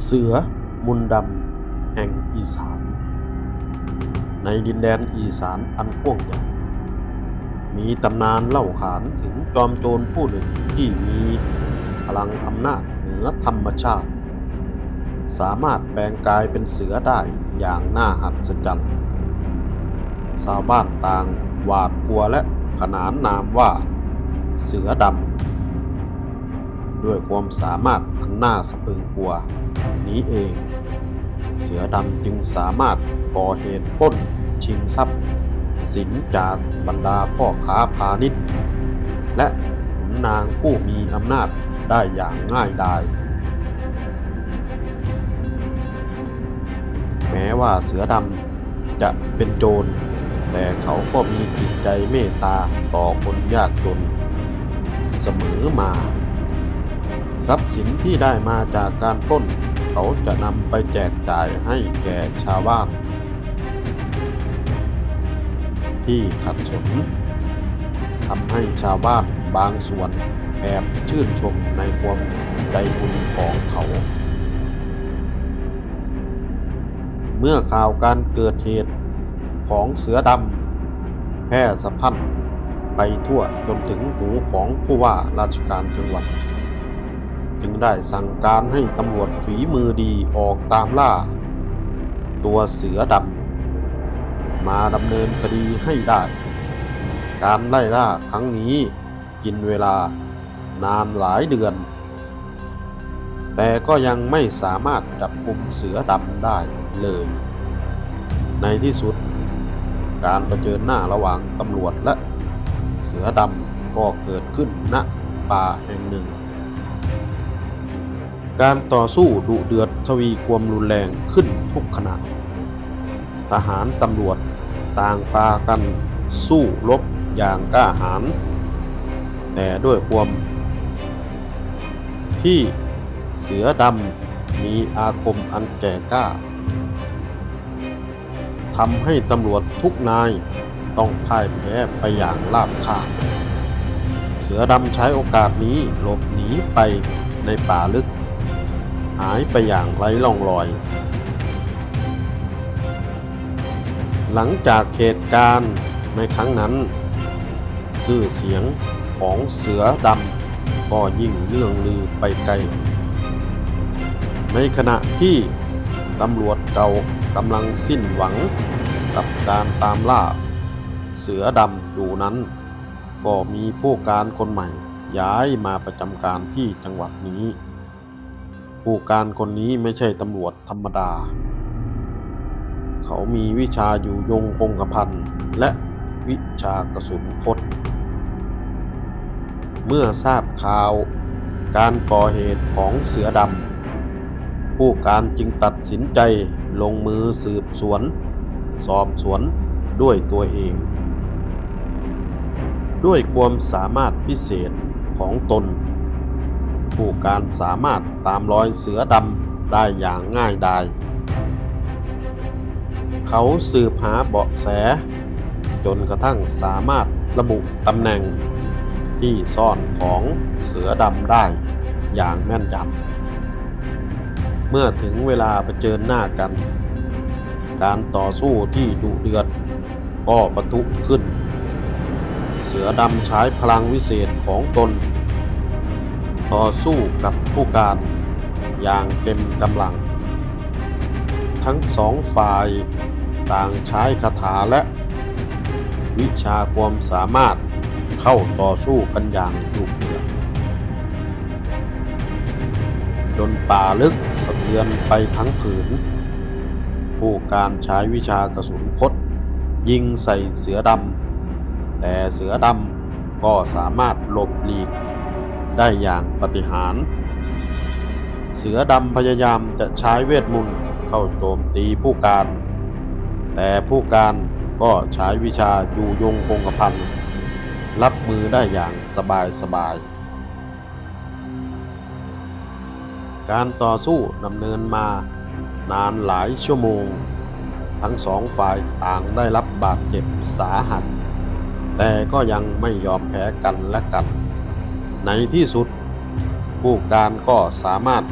เสือมุนดำแห่งอีสาน ในดินแดนอีสานอันกว้างใหญ่ มีตำนานเล่าขานถึงจอมโจรผู้หนึ่งที่มีพลังอำนาจเหนือธรรมชาติ สามารถแปลงกายเป็นเสือได้อย่างน่าหัศจรรย์ชาวบ้านต่างหวาดกลัวและขนานนามว่า เสือดำ ด้วยความสามารถอันน่าสะพรึงกลัว นี้เอง เสือดำจึงสามารถก่อเหตุปล้นชิงทรัพย์ สินจากบรรดาพ่อค้าพาณิชย์ และขุนนางผู้มีอำนาจได้อย่างง่ายดาย แม้ว่าเสือดำจะเป็นโจร แต่เขาก็มีจิตใจเมตตาต่อคนยากจน เสมอมา ทรัพย์สินที่ได้มาจากการปล้น เขาจะนำไปแจกจ่ายให้แก่ชาวบ้าน ที่ขัดสนทำให้ชาวบ้านบางส่วนแอบชื่นชมในความใจบุญของเขา เมื่อข่าวการเกิดเหตุของเสือดำแพร่สะพัดไปทั่วจนถึงหูของผู้ว่าราชการจังหวัด จึงได้สั่งการให้ตำรวจฝีมือดีออกตามล่า ตัวเสือดำมาดำเนินคดีให้ได้ การไล่ล่าครั้งนี้กินเวลานานหลายเดือน แต่ก็ยังไม่สามารถจับกลุ่มเสือดำได้เลย ในที่สุด การประเจิญหน้าระหว่างตำรวจและเสือดำก็เกิดขึ้นณป่าแห่งหนึ่ง การต่อสู้ดุเดือดทวีความรุนแรงขึ้นทุกขณะ ทหารตำรวจต่างพากันสู้รบอย่างกล้าหาญแต่ด้วยความ ที่เสือดำมีอาคมอันแก่กล้าทำให้ตำรวจทุกนายต้องพ่ายแพ้ไปอย่างลาบคาบเสือดำใช้โอกาสนี้หลบหนีไปในป่าลึกายไปอย่างไร้ร่องรอย หลังจากเหตุการณ์ในครั้งนั้น ชื่อเสียงของเสือดำก็ยิ่งเรื่องลือไปไกล ในขณะที่ตำรวจเก่ากำลังสิ้นหวังกับการตามล่า เสือดำอยู่นั้น ก็มีผู้การคนใหม่ย้ายมาประจำการที่จังหวัดนี้ ผู้การคนนี้ไม่ใช่ตำรวจธรรมดา เขามีวิชาอยู่ยงคงกระพันและวิชากระสุนคดเมื่อทราบข่าวการก่อเหตุของเสือดำ ผู้การจึงตัดสินใจลงมือสืบสวน สอบสวนด้วยตัวเอง ด้วยความสามารถพิเศษของตน ผู้การสามารถตามรอยเสือดำได้อย่างง่ายดาย เขาสืบหาเบาะแส จนกระทั่งสามารถระบุตำแหน่งที่ซ่อนของเสือดำได้อย่างแม่นยำ เมื่อถึงเวลาเผชิญหน้ากัน การต่อสู้ที่ดุเดือดก็ประทุขึ้น เสือดำใช้พลังวิเศษของตน ต่อสู้กับผู้การอย่างเต็มกำลัง ทั้งสองฝ่ายต่างใช้คาถาและ วิชาความสามารถเข้าต่อสู้กันอย่างดุเดือดจนป่าลึกสะเทือนไปทั้งผืน ผู้การใช้วิชากระสุนคดยิงใส่เสือดำแต่เสือดำก็สามารถหลบหลีก ได้อย่างปฏิหาร เสือดำพยายามจะใช้เวทมนต์เข้าโจมตีผู้การ แต่ผู้การก็ใช้วิชาอยู่ยงคงกระพันรับมือได้อย่างสบายสบายๆการต่อสู้ดำเนินมานานหลายชั่วโมง ทั้งสองฝ่ายต่างได้รับบาดเจ็บสาหัส แต่ก็ยังไม่ยอมแพ้กันและกัน ในที่สุด ผู้การก็สามารถ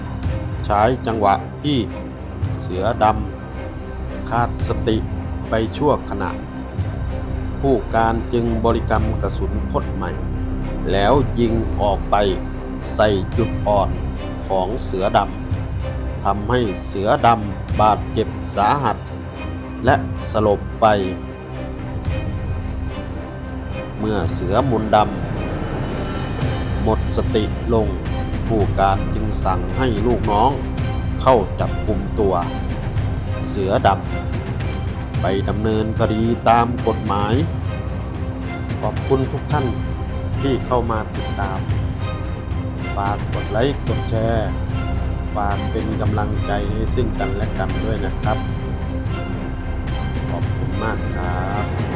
ใช้จังหวะที่เสือดำขาดสติไปชั่วขณะ ผู้การจึงบริกรรมกระสุนพดใหม่ แล้วยิงออกไปใส่จุดอ่อนของเสือดำทำให้เสือดำบาดเจ็บสาหัส และสลบไป เมื่อเสือมุนดำ หมดสติลง ผู้การจึงสั่งให้ลูกน้อง เข้าจับกลุ่มตัว เสือดำไปดำเนินคดีตามกฎหมาย ขอบคุณทุกท่านที่เข้ามาติดตาม ฝากกดไลค์กดแชร์ ฝากเป็นกำลังใจให้ซึ่งกันและกันด้วยนะครับ ขอบคุณมากครับ